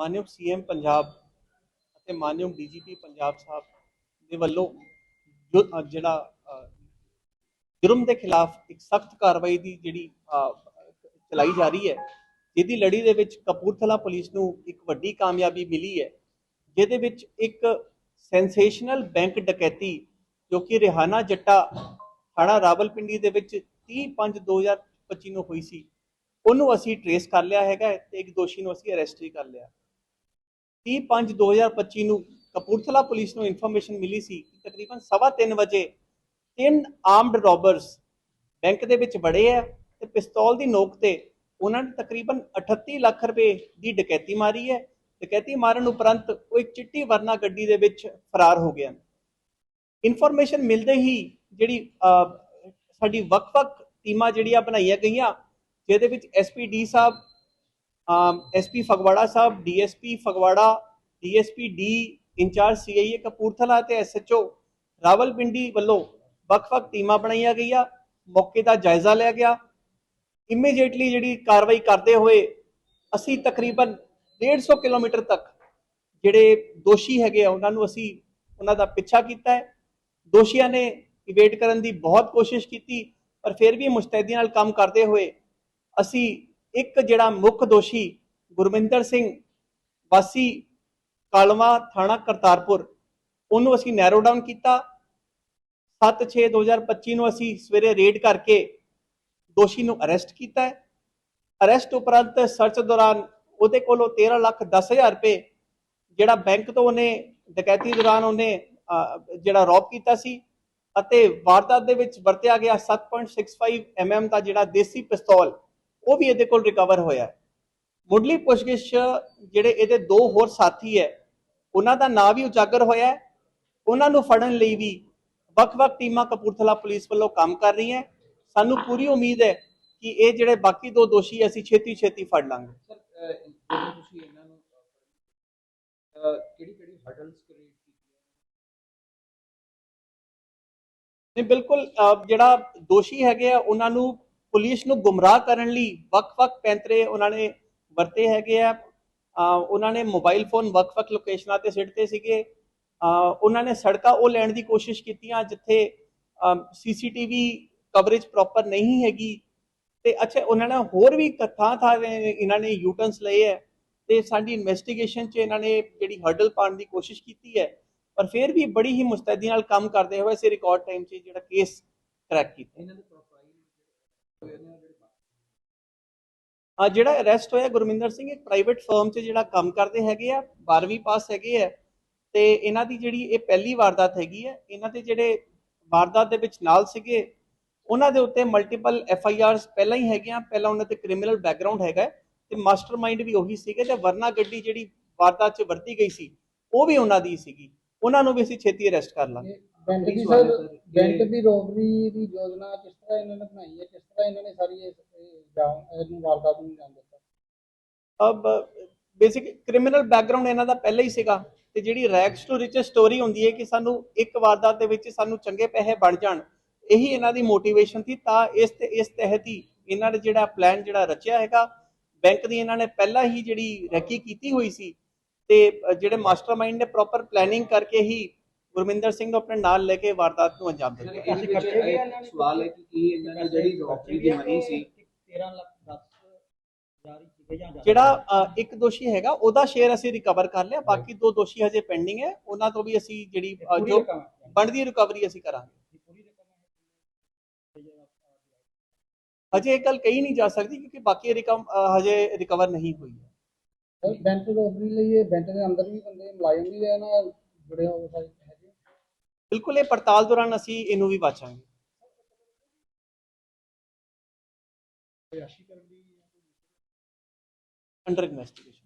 ਮਾਨਯੋਗ ਸੀਐਮ ਪੰਜਾਬ ਅਤੇ ਮਾਨਯੋਗ ਡੀਜੀਪੀ ਪੰਜਾਬ ਸਾਹਿਬ ਦੇ ਵੱਲੋਂ ਜਿਹੜਾ ਜੁਰਮ ਦੇ ਖਿਲਾਫ ਇੱਕ ਸਖਤ ਕਾਰਵਾਈ ਦੀ ਜਿਹੜੀ ਚਲਾਈ ਜਾ ਰਹੀ ਹੈ, ਜਿਹਦੀ ਲੜੀ ਦੇ ਵਿੱਚ ਕਪੂਰਥਲਾ ਪੁਲਿਸ ਨੂੰ ਇੱਕ ਵੱਡੀ ਕਾਮਯਾਬੀ ਮਿਲੀ ਹੈ, ਜਿਹਦੇ ਵਿੱਚ ਇੱਕ ਸੈਂਸੇਸ਼ਨਲ ਬੈਂਕ ਡਕੈਤੀ ਜੋ ਕਿ ਰਿਹਾਨਾ ਜੱਟਾ ਥਾਣਾ ਰਾਵਲਪਿੰਡੀ ਦੇ ਵਿੱਚ 30/5/2025 ਨੂੰ ਹੋਈ ਸੀ, ਉਹਨੂੰ ਅਸੀਂ ਟਰੇਸ ਕਰ ਲਿਆ ਹੈਗਾ ਤੇ ਇੱਕ ਦੋਸ਼ੀ ਨੂੰ ਅਸੀਂ ਅਰੈਸਟ ਵੀ ਕਰ ਲਿਆ। 30/5/2025 ਨੂੰ ਕਪੂਰਥਲਾ ਪੁਲਿਸ ਨੂੰ ਇਨਫੋਰਮੇਸ਼ਨ ਮਿਲੀ ਸੀ ਕਿ ਤਕਰੀਬਨ 3:30 ਵਜੇ ਤਿੰਨ ਆਰਮਡ ਰੋਬਰਸ ਬੈਂਕ ਦੇ ਵਿੱਚ ਵੜੇ ਆ ਤੇ ਪਿਸਤੌਲ ਦੀ ਨੋਕ ਤੇ ਉਹਨਾਂ ਨੇ ਤਕਰੀਬਨ 38 ਲੱਖ ਰੁਪਏ ਦੀ ਡਕੈਤੀ ਮਾਰੀ ਹੈ। ਡਕੈਤੀ ਮਾਰਨ ਉਪਰੰਤ ਉਹ ਇੱਕ ਚਿੱਟੀ ਵਰਨਾ ਗੱਡੀ ਦੇ ਵਿੱਚ ਫਰਾਰ ਹੋ ਗਿਆ। ਇਨਫੋਰਮੇਸ਼ਨ ਮਿਲਦੇ ਹੀ ਜਿਹੜੀ ਸਾਡੀ ਵੱਖ-ਵੱਖ ਟੀਮਾਂ ਜਿਹੜੀਆਂ ਬਣਾਈਆਂ ਗਈਆਂ, ਜਿਹਦੇ ਵਿੱਚ SPD sahib SP Phagwara sahib DSP Phagwara DSP D incharge CIA Kapurthala ਤੇ ਐਸਐਚਓ ਰਾਵਲਪਿੰਡੀ ਵੱਲੋਂ ਵੱਖ-ਵੱਖ ਟੀਮਾਂ ਬਣਾਈਆਂ ਗਈਆਂ। ਮੌਕੇ ਦਾ ਜਾਇਜ਼ਾ ਲਿਆ ਗਿਆ। ਇਮੀਡੀਏਟਲੀ ਜਿਹੜੀ ਕਾਰਵਾਈ ਕਰਦੇ ਹੋਏ ਅਸੀਂ ਤਕਰੀਬਨ 150 ਕਿਲੋਮੀਟਰ ਤੱਕ ਜਿਹੜੇ ਦੋਸ਼ੀ ਹੈਗੇ ਆ, ਉਹਨਾਂ ਨੂੰ ਅਸੀਂ ਉਹਨਾਂ ਦਾ ਪਿੱਛਾ ਕੀਤਾ ਹੈ। ਦੋਸ਼ੀਆਂ ਨੇ ਇਵੇਟ ਕਰਨ ਦੀ ਬਹੁਤ ਕੋਸ਼ਿਸ਼ ਕੀਤੀ, ਪਰ ਫਿਰ ਵੀ ਮੁਸਤੈਦੀ ਨਾਲ ਕੰਮ ਕਰਦੇ ਹੋਏ ਅਸੀਂ ਇੱਕ ਜਿਹੜਾ ਮੁੱਖ ਦੋਸ਼ੀ ਗੁਰਮਿੰਦਰ ਸਿੰਘ ਵਾਸੀ ਕਾਲਵਾ ਥਾਣਾ ਕਰਤਾਰਪੁਰ, ਉਹਨੂੰ ਅਸੀਂ ਨੈਰੋ ਡਾਊਨ ਕੀਤਾ। 7/6/2025 ਨੂੰ ਅਸੀਂ ਸਵੇਰੇ ਰੇਡ ਕਰਕੇ ਦੋਸ਼ੀ ਨੂੰ ਅਰੈਸਟ ਕੀਤਾ ਹੈ। ਅਰੈਸਟ ਉਪਰੰਤ ਸਰਚ ਦੌਰਾਨ ਉਹਦੇ ਕੋਲੋਂ 13 ਲੱਖ 10 ਹਜ਼ਾਰ ਰੁਪਏ ਜਿਹੜਾ ਬੈਂਕ ਤੋਂ ਉਹਨੇ, ਡਕੈਤੀ ਦੌਰਾਨ ਉਹਨੇ ਜਿਹੜਾ ਰੌਬ ਕੀਤਾ ਸੀ ਅਤੇ ਵਾਰਦਾਤ ਦੇ ਵਿੱਚ ਵਰਤਿਆ ਗਿਆ 7.65 mm ਦਾ ਜਿਹੜਾ ਦੇਸੀ ਪਿਸਤੌਲ ਉਹ ਵੀ ਇਹਦੇ ਕੋਲ ਰਿਕਵਰ ਹੋਇਆ ਹੈ। ਮੁੱਢਲੀ ਪੁੱਛਗਿੱਛ ਜਿਹੜੇ ਇਹਦੇ ਦੋ ਹੋਰ ਸਾਥੀ ਹੈ ਉਹਨਾਂ ਦਾ ਨਾਂ ਵੀ ਉਜਾਗਰ ਹੋਇਆ ਹੈ। ਉਹਨਾਂ ਨੂੰ ਫੜਨ ਲਈ ਵੀ ਵੱਖ-ਵੱਖ ਟੀਮਾਂ ਕਪੂਰਥਲਾ ਪੁਲਿਸ ਵੱਲੋਂ ਕੰਮ ਕਰ ਰਹੀਆਂ ਸਾਨੂੰ ਪੂਰੀ ਉਮੀਦ ਹੈ ਕਿ ਇਹ ਜਿਹੜੇ ਬਾਕੀ ਦੋ ਦੋਸ਼ੀ ਅਸੀਂ ਛੇਤੀ ਛੇਤੀ ਫੜ ਲਾਂਗੇ। ਸਰ ਤੁਸੀਂ ਇਹਨਾਂ ਨੂੰ ਅਹ, ਕਿਹੜੀ ਕਿਹੜੀ ਹਰਡਲਸ ਕ੍ਰੀਏਟ ਕੀਤੀਆਂ? ਨਹੀਂ ਬਿਲਕੁਲ ਜਿਹੜਾ ਦੋਸ਼ੀ ਹੈਗੇ ਆ ਉਹਨਾਂ ਨੂੰ ਪੁਲਿਸ ਨੂੰ ਗੁੰਮਰਾਹ ਕਰਨ ਲਈ ਵੱਖ-ਵੱਖ ਪੈਂਤਰੇ ਉਹਨਾਂ ਨੇ ਵਰਤੇ ਹੈਗੇ ਆ। ਉਹਨਾਂ ਨੇ ਮੋਬਾਈਲ ਫੋਨ ਵੱਖ-ਵੱਖ ਲੋਕੇਸ਼ਨਾਂ ਤੇ ਸਿੱਟਦੇ ਸੀਗੇ। ਉਹਨਾਂ ਨੇ ਸੜਕਾਂ ਉਹ ਲੈਣ ਦੀ ਕੋਸ਼ਿਸ਼ ਕੀਤੀਆਂ ਜਿੱਥੇ ਸੀਸੀਟੀਵੀ ਕਵਰੇਜ ਪ੍ਰੋਪਰ ਨਹੀਂ ਹੈਗੀ। ਤੇ ਅੱਛਾ, ਉਹਨਾਂ ਨੇ ਹੋਰ ਵੀ ਥਾਂ ਥਾਂ ਇਹਨਾਂ ਨੇ ਯੂਟਰਨਸ ਲਏ ਹੈ ਤੇ ਸਾਡੀ ਇਨਵੈਸਟੀਗੇਸ਼ਨ 'ਚ ਇਹਨਾਂ ਨੇ ਜਿਹੜੀ ਹਰਡਲ ਪਾਉਣ ਦੀ ਕੋਸ਼ਿਸ਼ ਕੀਤੀ ਹੈ, ਪਰ ਫਿਰ ਵੀ ਬੜੀ ਹੀ ਮੁਸਤੈਦੀ ਨਾਲ ਕੰਮ ਕਰਦੇ ਹੋਏ ਅਸੀਂ ਰਿਕਾਰਡ ਟਾਈਮ 'ਚ ਜਿਹੜਾ ਕੇਸ ਕਰੈਕ ਕੀਤਾ। ਇਹਨਾਂ ਦੇ ਪ੍ਰੋਫਾਈਲ ਹੋਏ ਨੇ ਜਿਹੜੇ ਆ ਜਿਹੜਾ ਅਰੈਸਟ ਹੋਇਆ ਗੁਰਮਿੰਦਰ ਸਿੰਘ ਇੱਕ ਪ੍ਰਾਈਵੇਟ ਫਰਮ 'ਚ ਜਿਹੜਾ ਕੰਮ ਕਰਦੇ ਹੈਗੇ ਆ 12ਵੀਂ ਪਾਸ ਹੈਗੇ ਆ, ਤੇ ਇਹਨਾਂ ਦੀ ਜਿਹੜੀ ਇਹ ਪਹਿਲੀ ਵਾਰਦਾਤ ਹੈਗੀ ਹੈ ਇਹਨਾਂ ਦੇ ਜਿਹੜੇ ਵਾਰਦਾਤ ਦੇ ਵਿੱਚ ਨਾਲ ਸੀਗੇ, ਉਹਨਾਂ ਦੇ ਉੱਤੇ ਮਲਟੀਪਲ ਐਫ ਆਈ ਆਰਸ ਪਹਿਲਾਂ ਹੀ ਹੈਗੀਆਂ, ਪਹਿਲਾਂ ਉਹਨਾਂ ਤੇ ਕ੍ਰਿਮੀਨਲ ਬੈਕਗ੍ਰਾਉਂਡ ਹੈਗਾ, ਤੇ ਮਾਸਟਰਮਾਈਂਡ ਵੀ ਉਹੀ ਸੀਗੇ, ਤੇ ਵਰਨਾ ਗੱਡੀ ਜਿਹੜੀ ਵਾਰਦਾਤ 'ਚ ਵਰਤੀ ਗਈ ਸੀ, ਉਹ ਵੀ ਉਹਨਾਂ ਦੀ ਸੀਗੀ, ਉਹਨਾਂ ਨੂੰ ਵੀ ਅਸੀਂ ਛੇਤੀ ਅਰੈਸਟ ਕਰ ਲਾਂਗੇ। ਬੈਂਕ ਦੀ ਸਰ? ਬੈਂਕ ਰੋਬਰੀ ਦੀ ਯੋਜਨਾ ਕਿਸ ਤਰ੍ਹਾਂ ਇਹਨਾਂ ਨੇ ਬਣਾਈ ਹੈ ਕਿਸ ਤਰ੍ਹਾਂ ਇਹਨਾਂ ਨੇ ਸਾਰੀ ਇਹ ਇਹ ਜਾਂ- ਇਹਨੂੰ ਵਾਰਦਾਤ ਨੂੰ ਅੰਜਾਮ ਦਿੱਤਾ ਅਬ ਬੇਸਿਕ ਕ੍ਰਿਮੀਨਲ ਬੈਕਗ੍ਰਾਉਂਡ ਇਹਨਾਂ ਦਾ ਪਹਿਲਾਂ ਹੀ ਸੀਗਾ ਤੇ ਜਿਹੜੀ ਰੈਕਸ ਟੂ ਰਿਚ ਸਟੋਰੀ ਹੁੰਦੀ ਹੈ ਕਿ ਸਾਨੂੰ ਇੱਕ ਵਾਰਦਾਤ ਦੇ ਵਿੱਚ ਸਾਨੂੰ ਚੰਗੇ ਪੈਸੇ ਬਣ ਜਾਣ ਇਹੀ ਇਹਨਾਂ ਦੀ ਮੋਟੀਵੇਸ਼ਨ ਸੀ ਤਾਂ ਇਸ ਤੇ ਇਸ ਤਹਿਤ ਹੀ ਇਹਨਾਂ ਨੇ ਜਿਹੜਾ ਪਲਾਨ ਜਿਹੜਾ ਰਚਿਆ ਹੈਗਾ ਬੈਂਕ ਦੀ ਇਹਨਾਂ ਨੇ ਪਹਿਲਾਂ ਹੀ ਜਿਹੜੀ ਰੈਕੀ ਕੀਤੀ ਹੋਈ ਸੀ ਤੇ ਅ, ਜਿਹੜੇ ਮਾਸਟਰਮਾਈਂਡ ਨੇ ਪ੍ਰੋਪਰ ਪਲੈਨਿੰਗ ਕਰਕੇ ਹੀ ਗੁਰਮਿੰਦਰ ਸਿੰਘ ਨੂੰ ਆਪਣੇ ਨਾਲ ਲੈ ਕੇ ਵਾਰਦਾਤ ਨੂੰ ਅੰਜਾਮ ਦਿੱਤਾ ਇਹਦੇ ਵਿੱਚ ਇੱਕ ਸਵਾਲ ਹੈ ਕਿ ਕੀ ਇਹਨਾਂ ਦੀ ਜਿਹੜੀ ਰੋਕਰੀ ਦੀ ਮਨੀ ਸੀ 13 ਲੱਖ 10 ਹਜ਼ਾਰ ਹੀ ਸੀਗੇ ਜਾਂ ਜ਼ਿਆਦਾ? ਜਿਹੜਾ ਇੱਕ ਦੋਸ਼ੀ ਹੈਗਾ ਉਹਦਾ ਸ਼ੇਅਰ ਅਸੀਂ ਰਿਕਵਰ ਕਰ ਲਿਆ ਬਾਕੀ ਦੋ ਦੋਸ਼ੀ ਹਜੇ ਪੈਂਡਿੰਗ ਹੈ ਉਹਨਾਂ ਤੋਂ ਵੀ ਅਸੀਂ ਜਿਹੜੀ ਜੋ। ਬਣਦੀ ਰਿਕਵਰੀ ਅਸੀਂ ਕਰਾਂਗੇ ਹਜੇ ਇਹ ਗੱਲ ਕਹੀ ਨਹੀਂ ਜਾ ਸਕਦੀ ਕਿਉਂਕਿ ਬਾਕੀ ਰਕਮ ਹਜੇ ਰਿਕਵਰ ਨਹੀਂ ਹੋਈ ਹੈ ਬੈਂਕ ਰੋਬਰੀ ਲਈ ਇਹ ਬੈਂਕ ਦੇ ਅੰਦਰ ਵੀ ਬੰਦੇ ਮੁਲਾਜ਼ਮ ਵੀ ਹੈ ਨਾਲ ਜੁੜੇ ਹੋਏ ਸਾਰੇ ਬਿਲਕੁਲ ਇਹ ਪੜਤਾਲ ਦੌਰਾਨ ਅਸੀਂ ਇਹਨੂੰ ਵੀ ਬਾਚਾਂਗੇ ਅੰਡਰ ਇਨਵੈਸਟੀਗੇਸ਼ਨ